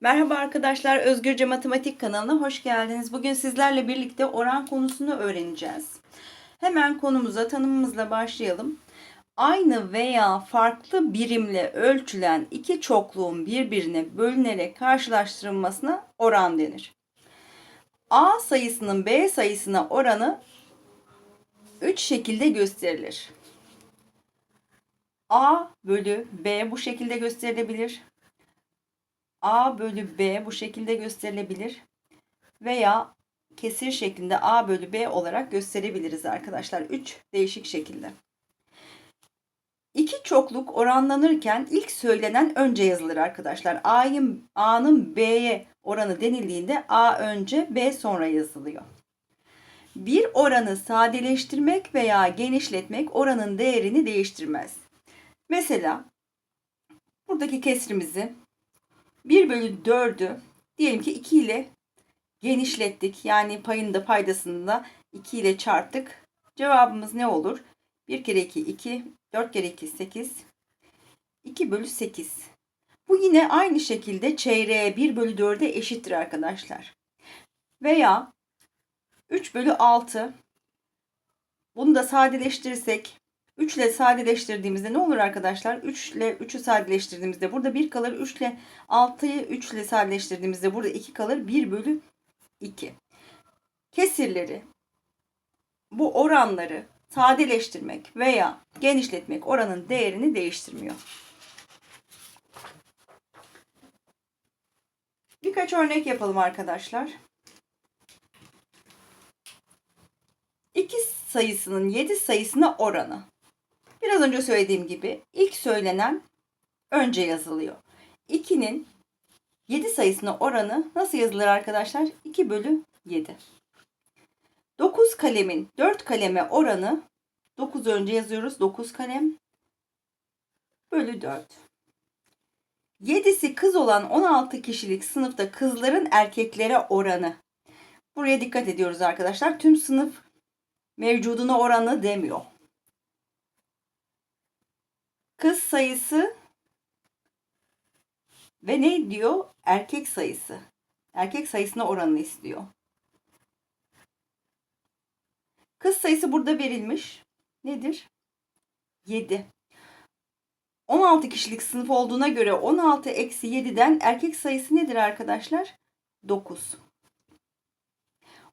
Merhaba arkadaşlar, Özgürce Matematik kanalına hoş geldiniz. Bugün sizlerle birlikte oran konusunu öğreneceğiz. Hemen konumuza tanımımızla başlayalım. Aynı veya farklı birimle ölçülen iki çokluğun birbirine bölünerek karşılaştırılmasına oran denir. A sayısının B sayısına oranı 3 şekilde gösterilir. A bölü B bu şekilde gösterilebilir. A bölü B bu şekilde gösterilebilir. Veya kesir şeklinde A bölü B olarak gösterebiliriz arkadaşlar. 3 değişik şekilde. İki çokluk oranlanırken ilk söylenen önce yazılır arkadaşlar. A'nın A'nın B'ye oranı denildiğinde A önce B sonra yazılıyor. Bir oranı sadeleştirmek veya genişletmek oranın değerini değiştirmez. Mesela buradaki kesrimizi 1 bölü 4'ü diyelim ki 2 ile genişlettik. Yani payını da paydasını da 2 ile çarptık. Cevabımız ne olur? 1 kere 2 2, 4 kere 2 8, 2 bölü 8. Bu yine aynı şekilde çeyreğe 1 bölü 4'e eşittir arkadaşlar. Veya 3 bölü 6. Bunu da sadeleştirirsek 3 ile sadeleştirdiğimizde ne olur arkadaşlar? 3 ile 3'ü sadeleştirdiğimizde burada 1 kalır. 3 ile 6'yı 3 ile sadeleştirdiğimizde burada 2 kalır. 1 bölü 2. Kesirleri bu oranları sadeleştirmek veya genişletmek oranın değerini değiştirmiyor. Birkaç örnek yapalım arkadaşlar. İki sayısının 7 sayısına oranı. Biraz önce söylediğim gibi ilk söylenen önce yazılıyor. 2'nin 7 sayısına oranı nasıl yazılır arkadaşlar? 2 bölü 7. 9 kalemin 4 kaleme oranı 9 önce yazıyoruz. 9 kalem bölü 4. 7'si kız olan 16 kişilik sınıfta kızların erkeklere oranı. Buraya dikkat ediyoruz arkadaşlar. Tüm sınıf mevcuduna oranı demiyor. Kız sayısı ve ne diyor? Erkek sayısı. Erkek sayısına oranını istiyor. Kız sayısı burada verilmiş. Nedir? 7. 16 kişilik sınıf olduğuna göre 16 eksi 7'den erkek sayısı nedir arkadaşlar? 9.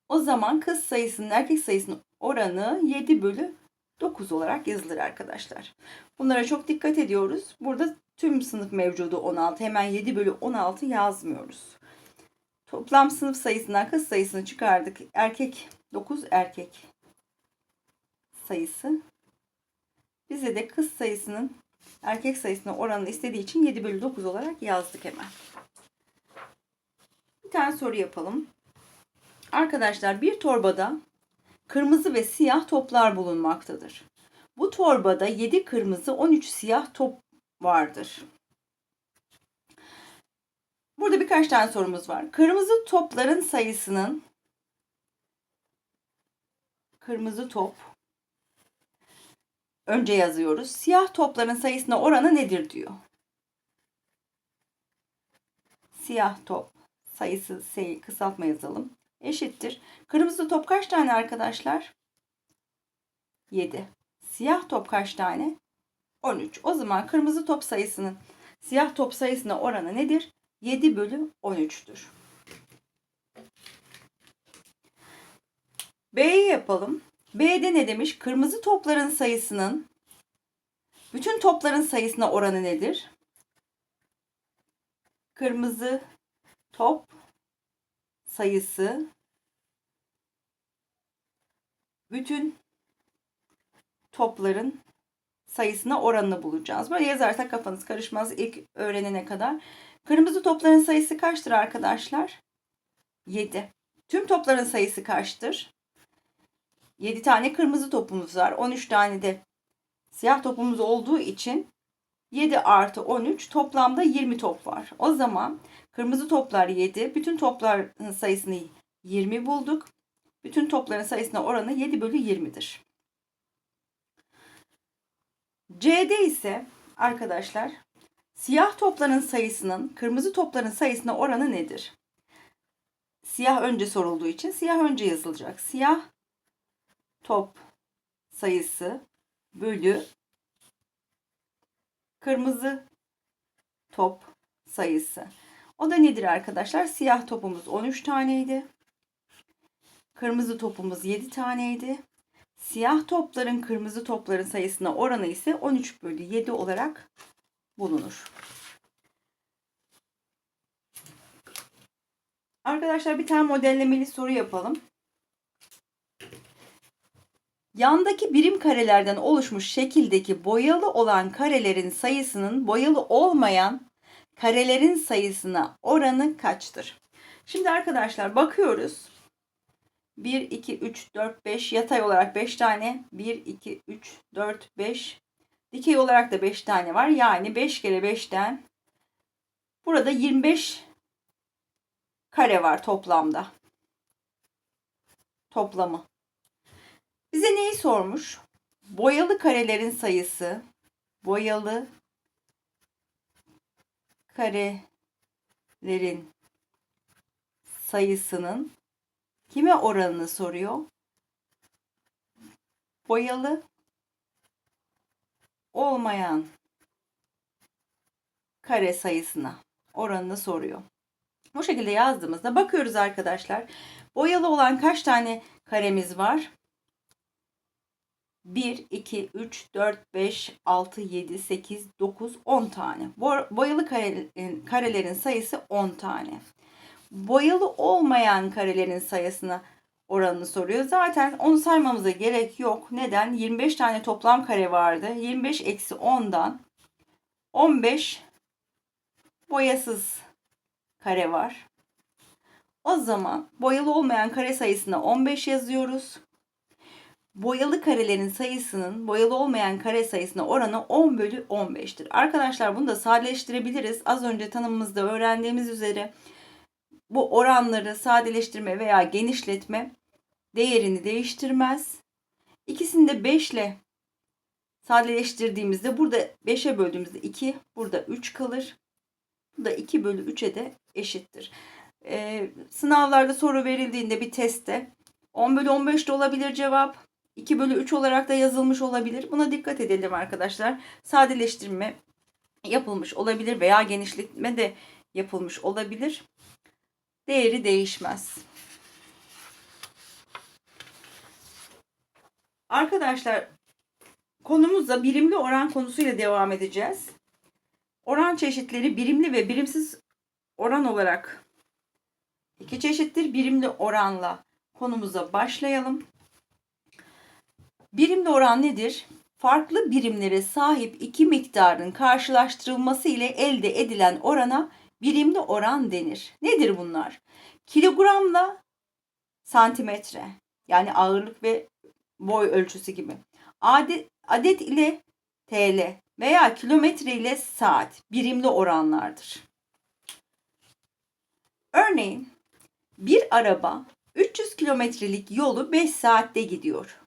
O zaman kız sayısının erkek sayısının oranı 7 bölü 9 olarak yazılır arkadaşlar. Bunlara çok dikkat ediyoruz. Burada tüm sınıf mevcudu 16. Hemen 7 bölü 16 yazmıyoruz. Toplam sınıf sayısından kız sayısını çıkardık. Erkek 9 erkek sayısı. Bize de kız sayısının erkek sayısına oranını istediği için 7 bölü 9 olarak yazdık hemen. Bir tane soru yapalım. Arkadaşlar bir torbada kırmızı ve siyah toplar bulunmaktadır. Bu torbada 7 kırmızı 13 siyah top vardır. Burada birkaç tane sorumuz var. Kırmızı topların sayısının kırmızı top önce yazıyoruz. Siyah topların sayısına oranı nedir diyor. Siyah top sayısı S'yi kısaltma yazalım. Eşittir. Kırmızı top kaç tane arkadaşlar? 7. Siyah top kaç tane? 13. O zaman kırmızı top sayısının siyah top sayısına oranı nedir? 7 bölü 13'tür. B'yi yapalım. B'de ne demiş? Kırmızı topların sayısının bütün topların sayısına oranı nedir? Kırmızı top sayısı bütün topların sayısına oranını bulacağız. Böyle yazarsak kafanız karışmaz ilk öğrenene kadar. Kırmızı topların sayısı kaçtır arkadaşlar? 7. Tüm topların sayısı kaçtır? 7 tane kırmızı topumuz var. 13 tane de siyah topumuz olduğu için 7 artı 13 toplamda 20 top var. O zaman kırmızı toplar 7. Bütün topların sayısını 20 bulduk. Bütün topların sayısına oranı 7 bölü 20'dir. C'de ise arkadaşlar Siyah topların sayısının kırmızı topların sayısına oranı nedir? Siyah önce sorulduğu için siyah önce yazılacak. Siyah top sayısı bölü kırmızı top sayısı. O da nedir arkadaşlar? Siyah topumuz 13 taneydi. Kırmızı topumuz 7 taneydi. Siyah topların kırmızı topların sayısına oranı ise 13 bölü 7 olarak bulunur. Arkadaşlar bir tane modellemeli soru yapalım. Yandaki birim karelerden oluşmuş şekildeki boyalı olan karelerin sayısının boyalı olmayan karelerin sayısına oranı kaçtır? Şimdi arkadaşlar bakıyoruz. 1, 2, 3, 4, 5 yatay olarak 5 tane. 1, 2, 3, 4, 5. Dikey olarak da 5 tane var. Yani 5 kere 5'ten burada 25 kare var toplamda. Toplamı. Bize neyi sormuş? Boyalı karelerin sayısı. Boyalı karelerin sayısının kime oranını soruyor? Boyalı olmayan kare sayısına oranını soruyor. Bu şekilde yazdığımızda bakıyoruz arkadaşlar. Boyalı olan kaç tane karemiz var? 1, 2, 3, 4, 5, 6, 7, 8, 9, 10 tane. Boyalı karelerin, sayısı 10 tane. Boyalı olmayan karelerin sayısına oranını soruyor. Zaten onu saymamıza gerek yok. Neden? 25 tane toplam kare vardı. 25 eksi 10'dan 15 boyasız kare var. O zaman boyalı olmayan kare sayısına 15 yazıyoruz. Boyalı karelerin sayısının boyalı olmayan kare sayısına oranı 10 bölü 15'tir. Arkadaşlar bunu da sadeleştirebiliriz. Az önce tanımımızda öğrendiğimiz üzere bu oranları sadeleştirme veya genişletme değerini değiştirmez. İkisini de 5 ile sadeleştirdiğimizde burada 5'e böldüğümüzde 2, burada 3 kalır. Bu da 2 bölü 3'e de eşittir. Ee, sınavlarda soru verildiğinde bir testte 10 bölü 15 de olabilir cevap. 2 bölü 3 olarak da yazılmış olabilir. Buna dikkat edelim arkadaşlar. Sadeleştirme yapılmış olabilir veya genişletme de yapılmış olabilir. Değeri değişmez. Arkadaşlar konumuzda birimli oran konusuyla devam edeceğiz. Oran çeşitleri birimli ve birimsiz oran olarak iki çeşittir. Birimli oranla konumuza başlayalım. Birimli oran nedir? Farklı birimlere sahip iki miktarın karşılaştırılması ile elde edilen orana birimli oran denir. Nedir bunlar? Kilogramla santimetre yani ağırlık ve boy ölçüsü gibi. Adet, adet ile TL veya kilometre ile saat birimli oranlardır. Örneğin bir araba 300 kilometrelik yolu 5 saatte gidiyor.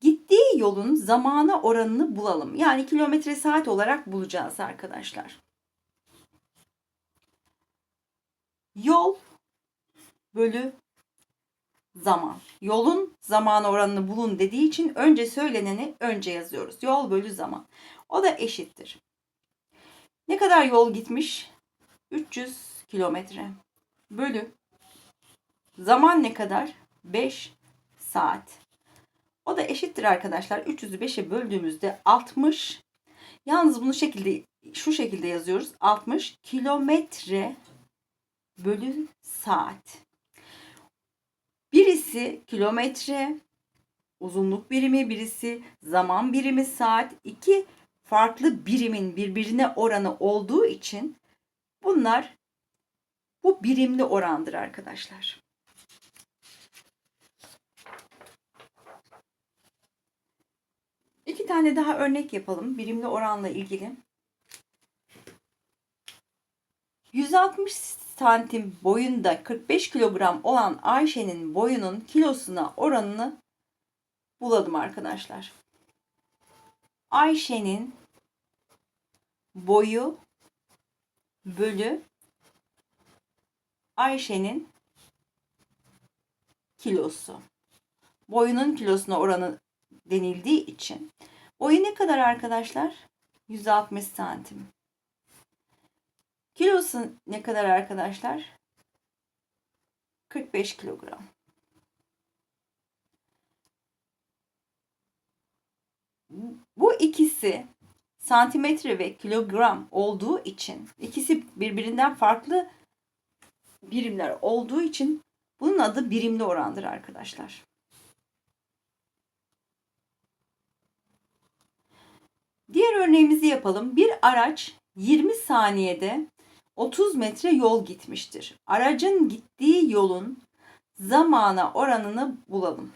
Gittiği yolun zamana oranını bulalım. Yani kilometre saat olarak bulacağız arkadaşlar. Yol bölü zaman. Yolun zaman oranını bulun dediği için önce söyleneni önce yazıyoruz. Yol bölü zaman. O da eşittir. Ne kadar yol gitmiş? 300 kilometre. Bölü. Zaman ne kadar? 5 saat. O da eşittir arkadaşlar. 300'ü 5'e böldüğümüzde 60. Yalnız bunu şekilde şu şekilde yazıyoruz. 60 kilometre bölü saat. Birisi kilometre uzunluk birimi, birisi zaman birimi saat. İki farklı birimin birbirine oranı olduğu için bunlar bu birimli orandır arkadaşlar. İki tane daha örnek yapalım birimli oranla ilgili. 160 santim boyunda 45 kilogram olan Ayşe'nin boyunun kilosuna oranını bulalım arkadaşlar. Ayşe'nin boyu bölü Ayşe'nin kilosu. Boyunun kilosuna oranı denildiği için. Boyu ne kadar arkadaşlar? 160 santim. Kilosu ne kadar arkadaşlar? 45 kilogram. Bu ikisi santimetre ve kilogram olduğu için ikisi birbirinden farklı birimler olduğu için bunun adı birimli orandır arkadaşlar. Diğer örneğimizi yapalım. Bir araç 20 saniyede 30 metre yol gitmiştir. Aracın gittiği yolun zamana oranını bulalım.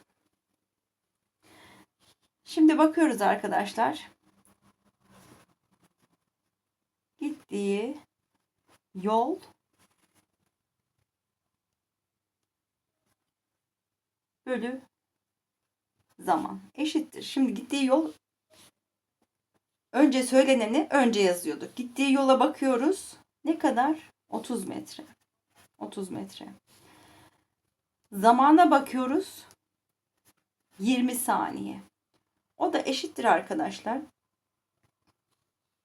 Şimdi bakıyoruz arkadaşlar. Gittiği yol bölü zaman eşittir. Şimdi gittiği yol önce söyleneni önce yazıyorduk. Gittiği yola bakıyoruz. Ne kadar? 30 metre. 30 metre. Zamana bakıyoruz. 20 saniye. O da eşittir arkadaşlar.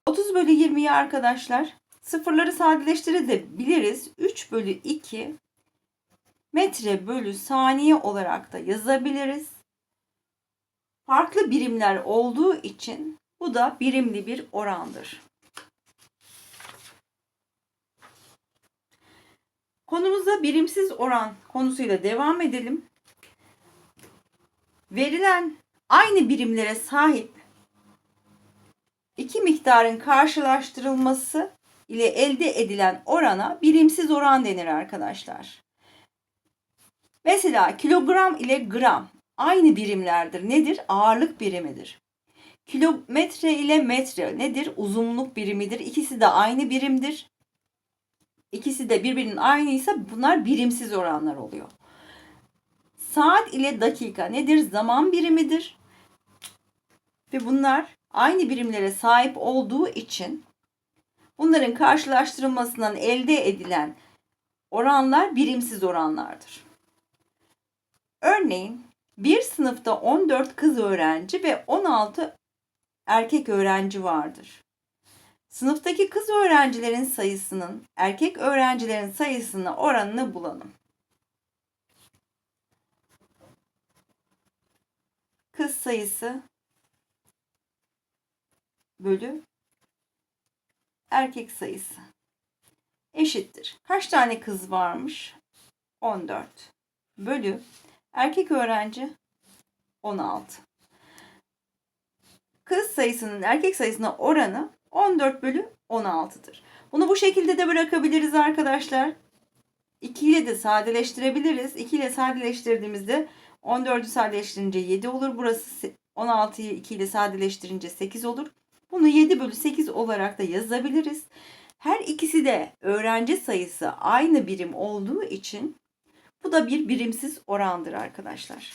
30 bölü 20'yi arkadaşlar sıfırları sadeleştirebiliriz. 3 bölü 2 metre bölü saniye olarak da yazabiliriz. Farklı birimler olduğu için bu da birimli bir orandır. Konumuza birimsiz oran konusuyla devam edelim. Verilen aynı birimlere sahip iki miktarın karşılaştırılması ile elde edilen orana birimsiz oran denir arkadaşlar. Mesela kilogram ile gram aynı birimlerdir. Nedir? Ağırlık birimidir. Kilometre ile metre nedir? Uzunluk birimidir. İkisi de aynı birimdir. İkisi de birbirinin aynıysa bunlar birimsiz oranlar oluyor. Saat ile dakika nedir? Zaman birimidir. Ve bunlar aynı birimlere sahip olduğu için bunların karşılaştırılmasından elde edilen oranlar birimsiz oranlardır. Örneğin bir sınıfta 14 kız öğrenci ve 16 erkek öğrenci vardır. Sınıftaki kız öğrencilerin sayısının erkek öğrencilerin sayısına oranını bulalım. Kız sayısı bölü erkek sayısı eşittir. Kaç tane kız varmış? 14 bölü erkek öğrenci 16. Kız sayısının erkek sayısına oranı 14 bölü 16'dır. Bunu bu şekilde de bırakabiliriz arkadaşlar. 2 ile de sadeleştirebiliriz. 2 ile sadeleştirdiğimizde 14'ü sadeleştirince 7 olur. Burası 16'yı 2 ile sadeleştirince 8 olur. Bunu 7 bölü 8 olarak da yazabiliriz. Her ikisi de öğrenci sayısı aynı birim olduğu için bu da bir birimsiz orandır arkadaşlar.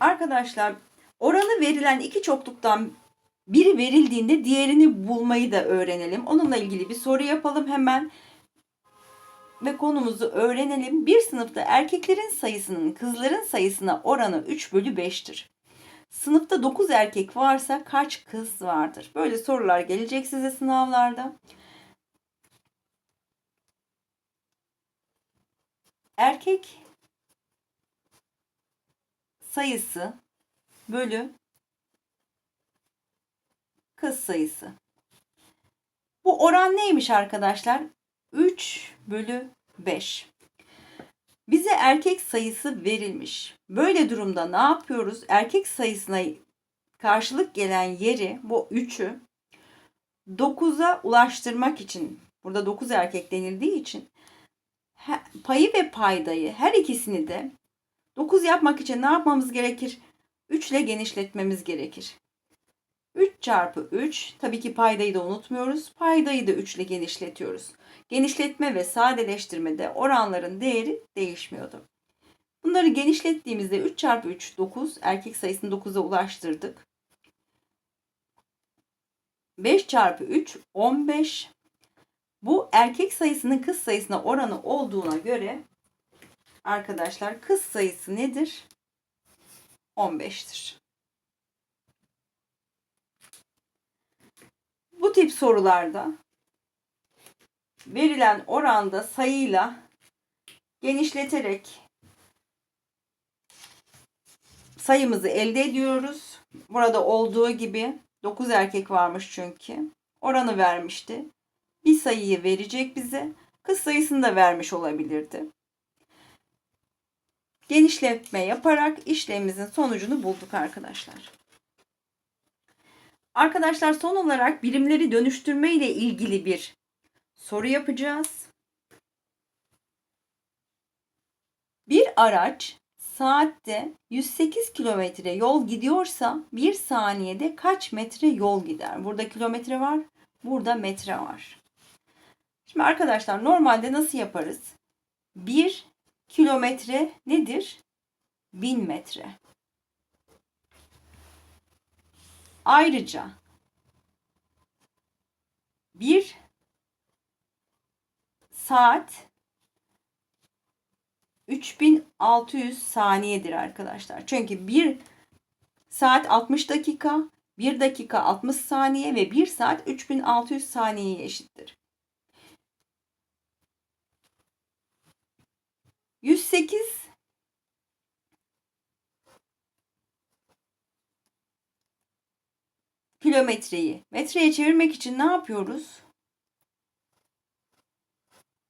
Arkadaşlar oranı verilen iki çokluktan biri verildiğinde diğerini bulmayı da öğrenelim. Onunla ilgili bir soru yapalım hemen ve konumuzu öğrenelim. Bir sınıfta erkeklerin sayısının kızların sayısına oranı 3 bölü 5'tir. Sınıfta 9 erkek varsa kaç kız vardır? Böyle sorular gelecek size sınavlarda. Erkek sayısı bölü kız sayısı. Bu oran neymiş arkadaşlar? 3 bölü 5. Bize erkek sayısı verilmiş. Böyle durumda ne yapıyoruz? Erkek sayısına karşılık gelen yeri bu 3'ü 9'a ulaştırmak için burada 9 erkek denildiği için payı ve paydayı her ikisini de 9 yapmak için ne yapmamız gerekir? 3 ile genişletmemiz gerekir. 3 çarpı 3 tabii ki paydayı da unutmuyoruz. Paydayı da 3 ile genişletiyoruz. Genişletme ve sadeleştirmede oranların değeri değişmiyordu. Bunları genişlettiğimizde 3 çarpı 3 9 erkek sayısını 9'a ulaştırdık. 5 çarpı 3 15. Bu erkek sayısının kız sayısına oranı olduğuna göre arkadaşlar kız sayısı nedir? 15'tir. Bu tip sorularda verilen oranda sayıyla genişleterek sayımızı elde ediyoruz. Burada olduğu gibi 9 erkek varmış çünkü. Oranı vermişti. Bir sayıyı verecek bize. Kız sayısını da vermiş olabilirdi. Genişletme yaparak işlemimizin sonucunu bulduk arkadaşlar. Arkadaşlar son olarak birimleri dönüştürme ile ilgili bir soru yapacağız. Bir araç saatte 108 kilometre yol gidiyorsa bir saniyede kaç metre yol gider? Burada kilometre var, burada metre var. Şimdi arkadaşlar normalde nasıl yaparız? 1 kilometre nedir? 1000 metre. Ayrıca bir saat 3600 saniyedir arkadaşlar. Çünkü 1 saat 60 dakika, 1 dakika 60 saniye ve 1 saat 3600 saniyeye eşittir. 108 kilometreyi metreye çevirmek için ne yapıyoruz?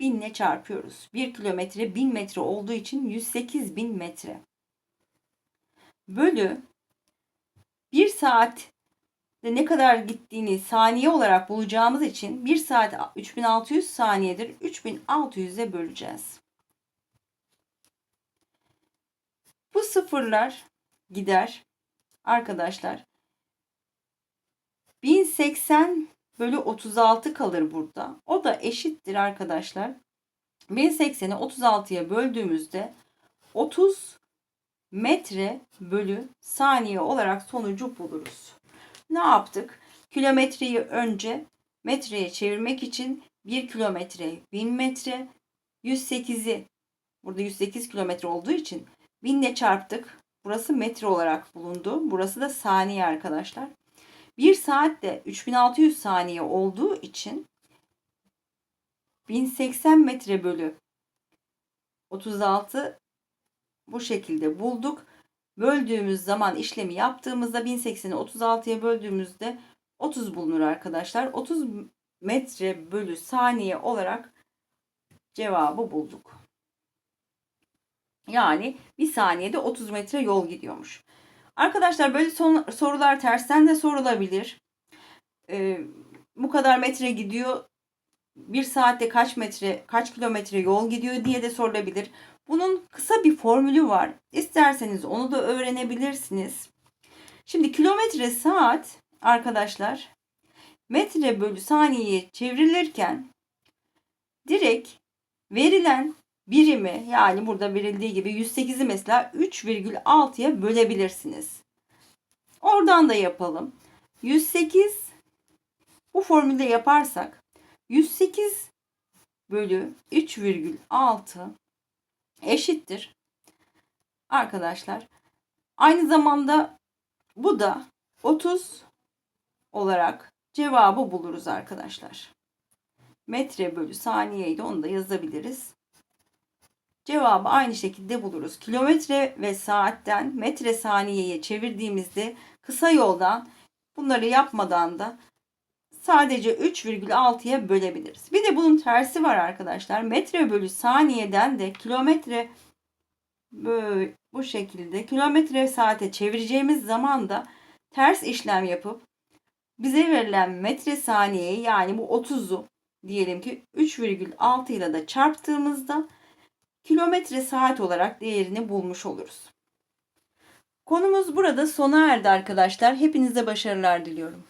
1000 ile çarpıyoruz. 1 kilometre 1000 metre olduğu için 108 bin metre. Bölü 1 saat ne kadar gittiğini saniye olarak bulacağımız için 1 saat 3600 saniyedir. 3600'e böleceğiz. Bu sıfırlar gider. Arkadaşlar 1080 bölü 36 kalır burada. O da eşittir arkadaşlar. 1080'i 36'ya böldüğümüzde 30 metre bölü saniye olarak sonucu buluruz. Ne yaptık? Kilometreyi önce metreye çevirmek için 1 kilometre 1000 metre 108'i burada 108 kilometre olduğu için 1000 ile çarptık. Burası metre olarak bulundu. Burası da saniye arkadaşlar. 1 saatte 3600 saniye olduğu için 1080 metre bölü 36 bu şekilde bulduk. Böldüğümüz zaman işlemi yaptığımızda 1080'i 36'ya böldüğümüzde 30 bulunur arkadaşlar. 30 metre bölü saniye olarak cevabı bulduk. Yani bir saniyede 30 metre yol gidiyormuş. Arkadaşlar böyle son, sorular tersten de sorulabilir. Ee, bu kadar metre gidiyor. Bir saatte kaç metre, kaç kilometre yol gidiyor diye de sorulabilir. Bunun kısa bir formülü var. İsterseniz onu da öğrenebilirsiniz. Şimdi kilometre saat arkadaşlar metre bölü saniyeye çevrilirken direkt verilen birimi yani burada verildiği gibi 108'i mesela 3,6'ya bölebilirsiniz. Oradan da yapalım. 108 bu formülde yaparsak 108 bölü 3,6 eşittir. Arkadaşlar aynı zamanda bu da 30 olarak cevabı buluruz arkadaşlar. Metre bölü saniyeydi onu da yazabiliriz. Cevabı aynı şekilde buluruz. Kilometre ve saatten metre saniyeye çevirdiğimizde kısa yoldan bunları yapmadan da sadece 3,6'ya bölebiliriz. Bir de bunun tersi var arkadaşlar. Metre bölü saniyeden de kilometre böyle bu şekilde kilometre saate çevireceğimiz zaman da ters işlem yapıp bize verilen metre saniyeyi yani bu 30'u diyelim ki 3,6 ile de çarptığımızda kilometre saat olarak değerini bulmuş oluruz. Konumuz burada sona erdi arkadaşlar. Hepinize başarılar diliyorum.